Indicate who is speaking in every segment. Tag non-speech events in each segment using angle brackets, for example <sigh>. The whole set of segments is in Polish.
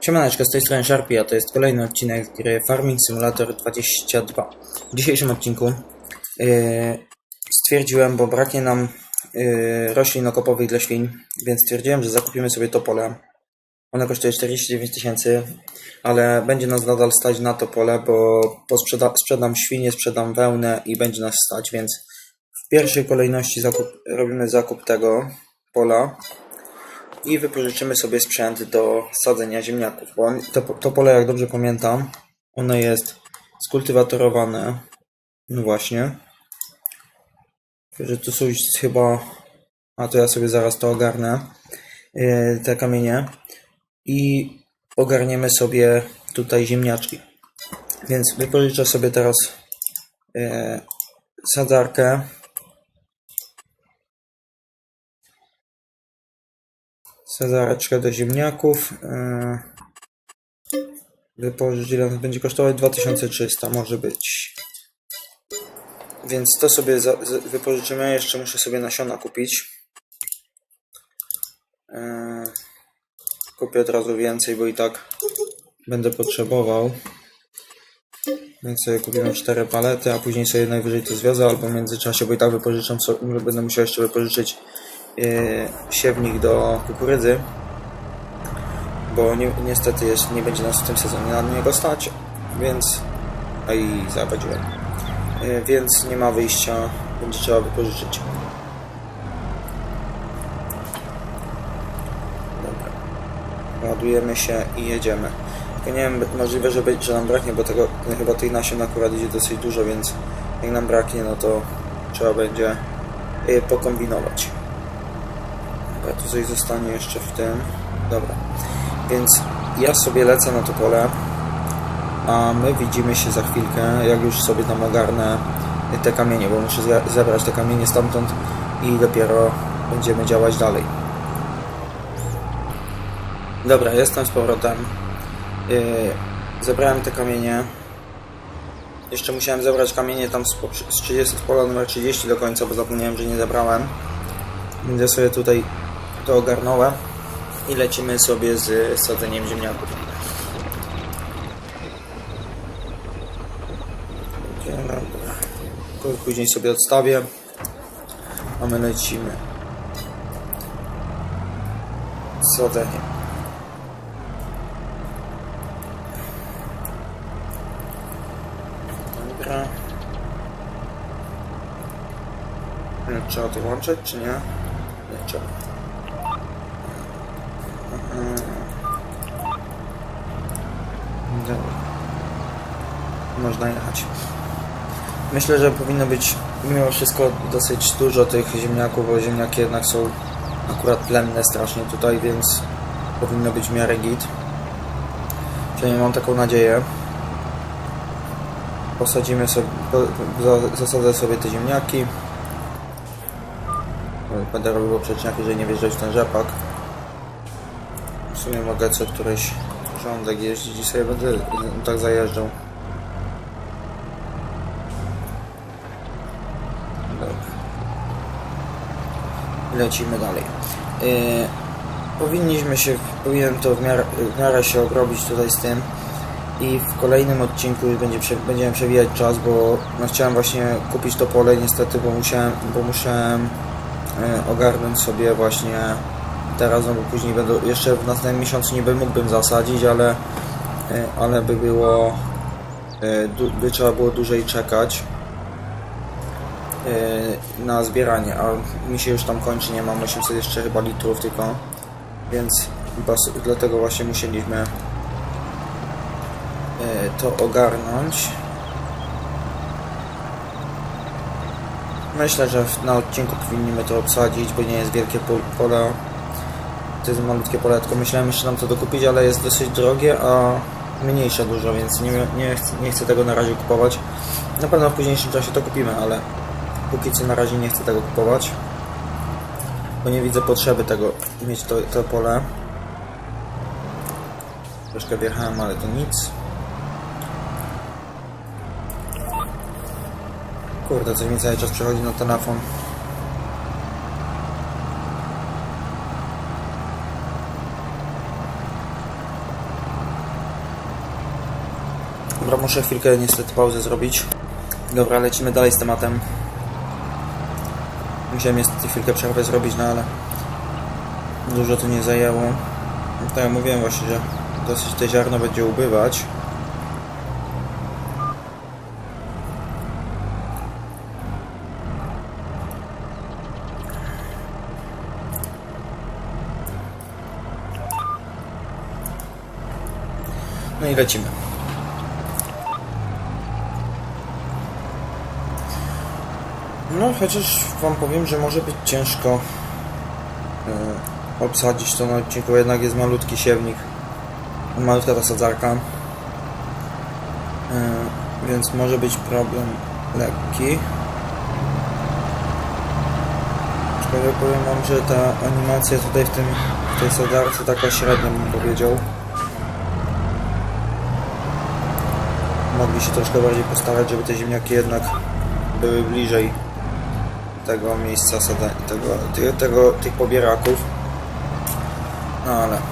Speaker 1: Siemaneczko, z tej strony Sharpie, a to jest kolejny odcinek gry Farming Simulator 22. W dzisiejszym odcinku yy, stwierdziłem, bo braknie nam yy, roślin okopowych dla świń, więc stwierdziłem, że zakupimy sobie to pole. Ono kosztuje 49 tysięcy, ale będzie nas nadal stać na to pole, bo sprzedam świnie, sprzedam wełnę i będzie nas stać, więc w pierwszej kolejności zakup, robimy zakup tego pola i wypożyczymy sobie sprzęt do sadzenia ziemniaków. Bo on, to, to pole, jak dobrze pamiętam, ono jest skultywatorowane. No właśnie. Że tu są chyba. A to ja sobie zaraz to ogarnę. Yy, te kamienie. I ogarniemy sobie tutaj ziemniaczki. Więc wypożyczę sobie teraz yy, sadzarkę. Sadzareczkę do ziemniaków. Yy, Wypożyczyć ile będzie kosztować 2300 może być. Więc to sobie wypożyczymy. Jeszcze muszę sobie nasiona kupić. Yy, kupię od razu więcej, bo i tak będę potrzebował. Więc sobie kupimy 4 palety, a później sobie najwyżej to zwiozę, albo w międzyczasie, bo i tak wypożyczam sobie, będę musiał jeszcze wypożyczyć siewnik do kukurydzy bo ni niestety jest, nie będzie nas w tym sezonie na niego stać, więc a i zawadziłem. Yy, więc nie ma wyjścia, będzie trzeba wypożyczyć. Dobra. Ładujemy się i jedziemy. Tylko nie wiem, możliwe, że, że nam braknie, bo tego, chyba tej nasion akurat idzie dosyć dużo, więc jak nam braknie, no to trzeba będzie yy, pokombinować. Tu coś zostanie jeszcze w tym. Dobra. Więc ja sobie lecę na to pole, a my widzimy się za chwilkę, jak już sobie tam ogarnę te kamienie, bo muszę zebrać te kamienie stamtąd i dopiero będziemy działać dalej. Dobra, jestem z powrotem. Yy, zebrałem te kamienie. Jeszcze musiałem zebrać kamienie tam z, poprze- z 30, z pola numer 30 do końca, bo zapomniałem, że nie zebrałem. Ja sobie tutaj to ogarnąłem i lecimy sobie z sadzeniem ziemniaków. Później sobie odstawię, a my lecimy. z Sadzeniem. Dobra. Nie, Trzeba to włączyć, czy nie? Nie trzeba. Dobra. Można jechać. Myślę, że powinno być mimo wszystko dosyć dużo tych ziemniaków, bo ziemniaki jednak są akurat plenne strasznie tutaj, więc powinno być w miarę git. Przynajmniej mam taką nadzieję. Posadzimy sobie, zasadzę sobie te ziemniaki. Będę robił poprzeczniaki, żeby nie wjeżdżać w ten rzepak. Sumie mogę co któryś rządek jeździć i sobie będę tak zajeżdżał. Lecimy dalej. Yy, powinniśmy się, powinien to w miarę, w miarę się obrobić tutaj z tym i w kolejnym odcinku już będzie, będziemy przewijać czas, bo no, chciałem właśnie kupić to pole niestety, bo musiałem, bo musiałem e, ogarnąć sobie właśnie teraz, no bo później jeszcze w następnym miesiącu niby mógłbym zasadzić, ale, e, ale by było, e, by trzeba było dłużej czekać e, na zbieranie, a mi się już tam kończy, nie mam 800 jeszcze chyba litrów tylko, więc dlatego właśnie musieliśmy to ogarnąć. Myślę, że na odcinku powinniśmy to obsadzić, bo nie jest wielkie pol- pole. To jest malutkie pole, tylko myślałem jeszcze nam to dokupić, ale jest dosyć drogie, a mniejsze dużo, więc nie, nie, chcę, nie chcę tego na razie kupować. Na pewno w późniejszym czasie to kupimy, ale póki co na razie nie chcę tego kupować. Bo nie widzę potrzeby tego, mieć to, to pole. Troszkę wjechałem, ale to nic. Kurde, coś mi cały czas przechodzi na telefon. Dobra, muszę chwilkę niestety pauzę zrobić. Dobra, lecimy dalej z tematem. Musiałem niestety chwilkę przerwę zrobić, no ale dużo to nie zajęło. No tak mówiłem właśnie, że dosyć te ziarno będzie ubywać. No i lecimy. No, chociaż Wam powiem, że może być ciężko e, obsadzić to na odcinku, jednak jest malutki siewnik, malutka ta sadzarka, e, więc może być problem lekki. Aczkolwiek powiem Wam, że ta animacja tutaj w, tym, w tej sadarce taka średnia bym powiedział. Mogli się troszkę bardziej postarać, żeby te ziemniaki jednak były bliżej tego miejsca sadania, tego, tego, tych pobieraków. No ale... <clears throat>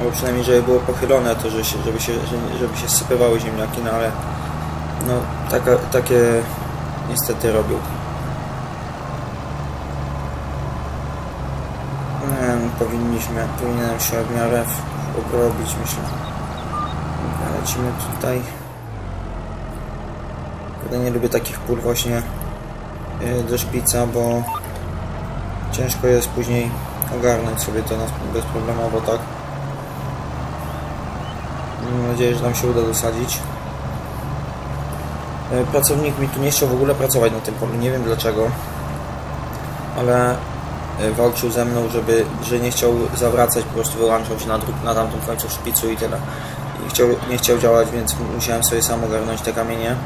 Speaker 1: Albo przynajmniej, żeby było pochylone to, że się, żeby, się, że- żeby się sypywały ziemniaki, no ale... No, taka, takie niestety wiem, powinniśmy, powinienem się w miarę obrobić, myślę. Lecimy tutaj. Kurde, nie lubię takich pól właśnie yy, do szpica, bo ciężko jest później ogarnąć sobie to bezproblemowo, tak? Mam nadzieję, że nam się uda dosadzić. Yy, Pracownik mi tu nie chciał w ogóle pracować na tym polu, nie wiem dlaczego, ale yy, walczył ze mną, żeby, że nie chciał zawracać, po prostu wyłączał się na, na tamtym końcu szpicu i tyle. I chciał, nie chciał działać, więc musiałem sobie sam ogarnąć te kamienie.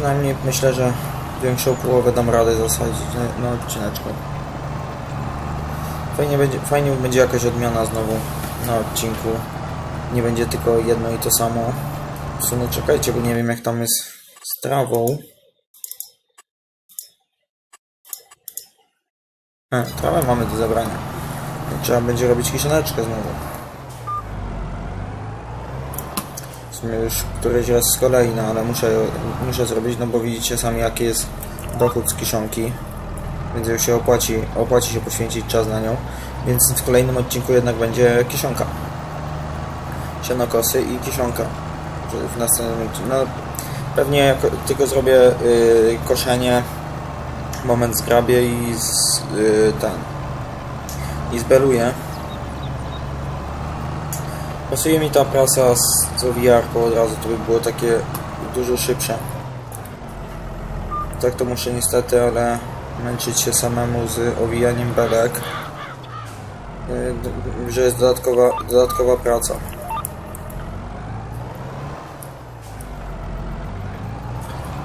Speaker 1: Przynajmniej myślę, że większą połowę dam radę zasadzić na, na odcineczku. Fajnie będzie, fajnie będzie jakaś odmiana znowu na odcinku. Nie będzie tylko jedno i to samo. W sumie czekajcie, bo nie wiem jak tam jest z trawą. E, trawę mamy do zabrania. Trzeba będzie robić kiszoneczkę znowu. W już któryś raz z kolei, no ale muszę, muszę zrobić, no bo widzicie sami jaki jest dochód z kiszonki. Więc już się opłaci, opłaci się poświęcić czas na nią. Więc w kolejnym odcinku jednak będzie kiszonka. Sianokosy i kiszonka. W następnym odcinku. No, pewnie tylko zrobię yy, koszenie, moment zgrabię i z, yy, ten i zbeluję. Pasuje mi ta prasa z, owijarką od razu, to by było takie dużo szybsze. Tak to muszę niestety, ale męczyć się samemu z owijaniem belek, d- że jest dodatkowa, dodatkowa praca.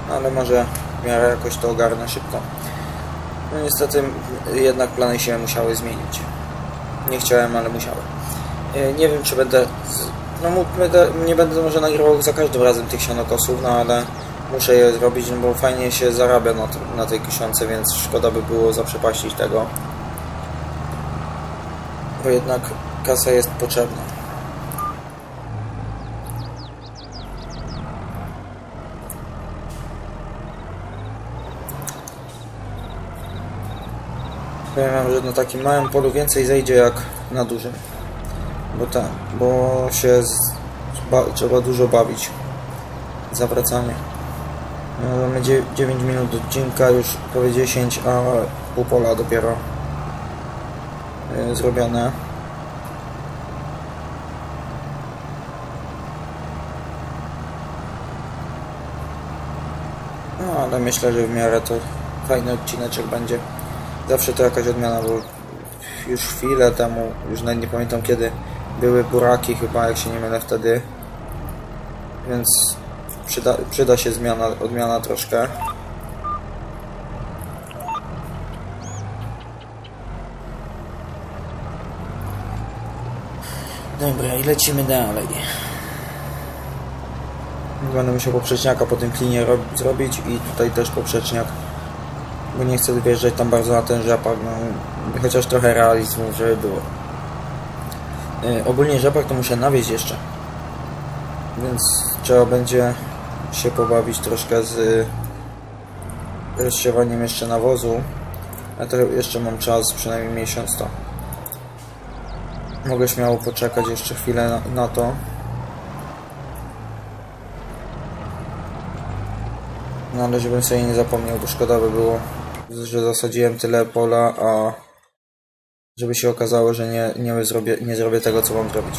Speaker 1: No, ale może w miarę jakoś to ogarnę szybko. No niestety jednak plany się musiały zmienić. Nie chciałem, ale musiałem. E, Nie wiem, czy będę. No, nie będę może nagrywał za każdym razem tych sianokosów, no ale muszę je zrobić, no bo fajnie się zarabia na, na tej kiszonce, więc szkoda by było zaprzepaścić tego. Bo jednak kasa jest potrzebna. Powiem wam, że na takim małym polu więcej zejdzie jak na dużym. Bo tak, bo się z, ba, trzeba dużo bawić. Zawracanie. No, mamy 9 minut odcinka, już prawie 10, a pół pola dopiero y, zrobione. No, ale myślę, że w miarę to fajny odcineczek będzie. Zawsze to jakaś odmiana, bo już chwilę temu, już nawet nie pamiętam kiedy, były buraki chyba, jak się nie mylę wtedy. Więc przyda, przyda się zmiana, odmiana troszkę. Dobra, i lecimy dalej. Będę musiał poprzeczniaka po tym klinie rob- zrobić i tutaj też poprzeczniak. Bo nie chcę wjeżdżać tam bardzo na ten rzepak, no, chociaż trochę realizmu, żeby było. Yy, ogólnie rzepak to muszę nawieźć jeszcze. Więc trzeba będzie się pobawić troszkę z rozsiewaniem jeszcze nawozu. A to jeszcze mam czas, przynajmniej miesiąc to. Mogę śmiało poczekać jeszcze chwilę na, na to. No ale żebym sobie nie zapomniał, bo szkoda by było, że zasadziłem tyle pola, a żeby się okazało, że nie, nie, zrobię, nie zrobię tego, co mam zrobić.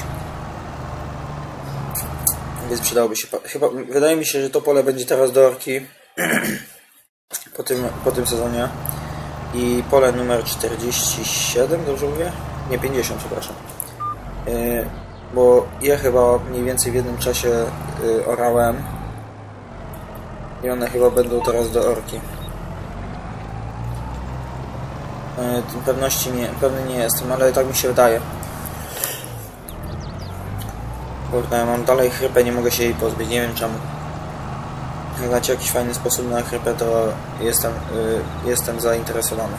Speaker 1: Więc przydałoby się. Chyba, wydaje mi się, że to pole będzie teraz do orki <clears throat> po tym, po tym sezonie. I pole numer 47, dobrze mówię? Nie, 50, przepraszam. Yy, bo ja chyba mniej więcej w jednym czasie yy, orałem. I one chyba będą teraz do orki. Yy, tym pewności nie, pewny nie jestem, ale tak mi się wydaje. Kurde, mam dalej chrypę, nie mogę się jej pozbyć, nie wiem czemu. Jak macie jakiś fajny sposób na chrypę, to jestem, y, jestem zainteresowany.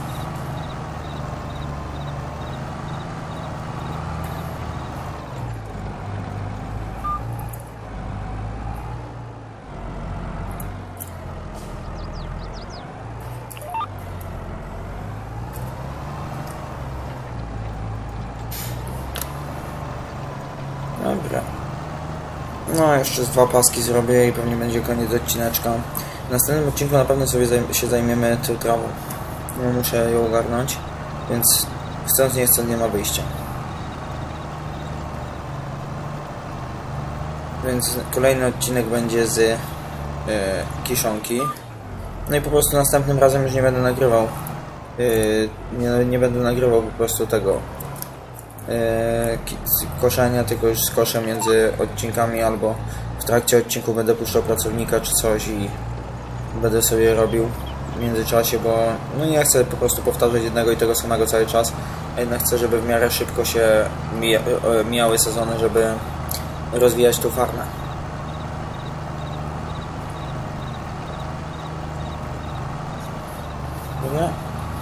Speaker 1: Dobra. No, jeszcze z dwa paski zrobię i pewnie będzie koniec odcineczka. W następnym odcinku na pewno sobie się zajmiemy tą trawą. No, muszę ją ogarnąć, więc chcąc nie chcąc nie ma wyjścia. Więc kolejny odcinek będzie z e, kiszonki. No i po prostu następnym razem już nie będę nagrywał. E, nie, nie będę nagrywał po prostu tego koszenia, tylko już skoszę między odcinkami albo w trakcie odcinku będę puszczał pracownika czy coś i będę sobie robił w międzyczasie, bo no nie chcę po prostu powtarzać jednego i tego samego cały czas, a jednak chcę, żeby w miarę szybko się mija, e, mijały sezony, żeby rozwijać tą farmę. Dobra?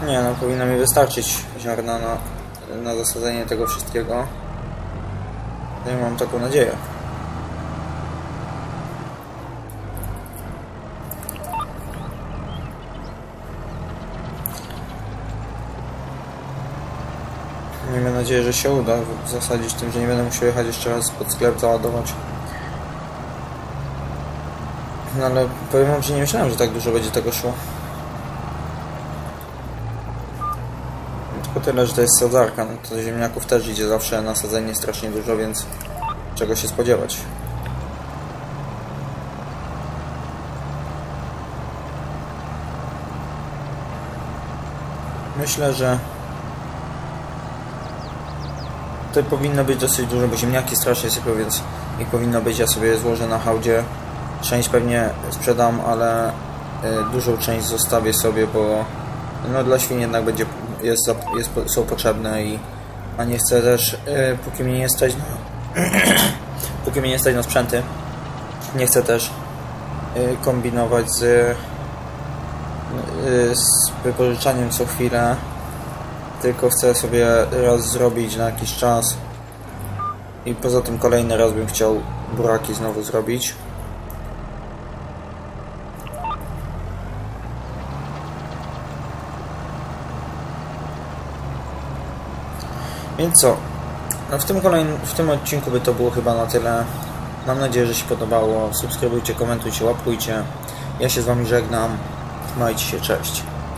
Speaker 1: Nie no, powinno mi wystarczyć ziarna na, na zasadzenie tego wszystkiego. Ja mam taką nadzieję. Miejmy nadzieję, że się uda zasadzić tym, że nie będę musiał jechać jeszcze raz pod sklep załadować. No ale powiem wam, że nie myślałem, że tak dużo będzie tego szło. Tylko tyle, że to jest sadzarka, no to ziemniaków też idzie zawsze na sadzenie strasznie dużo, więc czego się spodziewać. Myślę, że to powinno być dosyć dużo, bo ziemniaki strasznie sypią, więc ich powinno być. Ja sobie złożę na hałdzie. Część pewnie sprzedam, ale y, dużą część zostawię sobie, bo no, dla świń jednak będzie, jest, jest, są potrzebne i a nie chcę też, y, póki mnie nie stać na, <clears throat> póki mnie nie stać na sprzęty, nie chcę też y, kombinować z, y, z wypożyczaniem co chwilę tylko chcę sobie raz zrobić na jakiś czas. I poza tym kolejny raz bym chciał buraki znowu zrobić więc co? No w tym kolejnym, w tym odcinku by to było chyba na tyle. Mam nadzieję, że się podobało. Subskrybujcie, komentujcie, łapkujcie. Ja się z wami żegnam. Trzymajcie się, cześć